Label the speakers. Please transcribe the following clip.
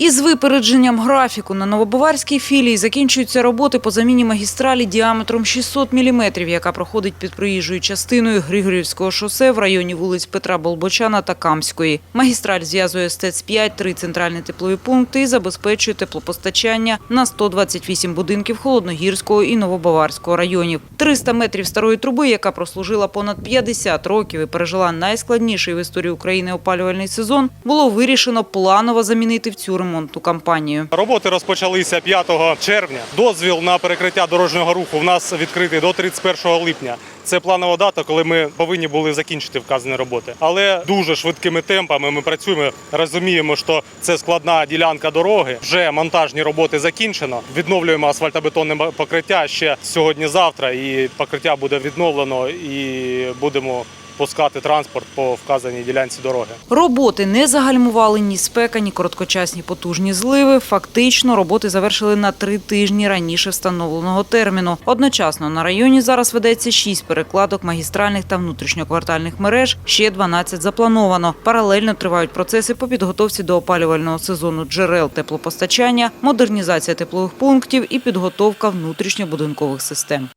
Speaker 1: Із випередженням графіку на Новобаварській філії закінчуються роботи по заміні магістралі діаметром 600 мм, яка проходить під проїжджою частиною Григорівського шосе в районі вулиць Петра Болбочана та Камської. Магістраль зв'язує СТЕЦ-5, три центральні теплові пункти і забезпечує теплопостачання на 128 будинків Холодногірського і Новобаварського районів. 300 метрів старої труби, яка прослужила понад 50 років і пережила найскладніший в історії України опалювальний сезон, було вирішено планово замінити в цю ремонтну кампанію.
Speaker 2: Роботи розпочалися 5 червня. Дозвіл на перекриття дорожнього руху в нас відкритий до 31 липня. Це планова дата, коли ми повинні були закінчити вказані роботи. Але дуже швидкими темпами ми працюємо. Розуміємо, що це складна ділянка дороги. Вже монтажні роботи закінчено. Відновлюємо асфальтобетонне покриття ще сьогодні-завтра, і покриття буде відновлено і будемо пускати транспорт по вказаній ділянці дороги.
Speaker 1: Роботи не загальмували ні спека, ні короткочасні потужні зливи. Фактично, роботи завершили на три тижні раніше встановленого терміну. Одночасно на районі зараз ведеться шість перекладок магістральних та внутрішньоквартальних мереж, ще 12 заплановано. Паралельно тривають процеси по підготовці до опалювального сезону джерел теплопостачання, модернізація теплових пунктів і підготовка внутрішньобудинкових систем.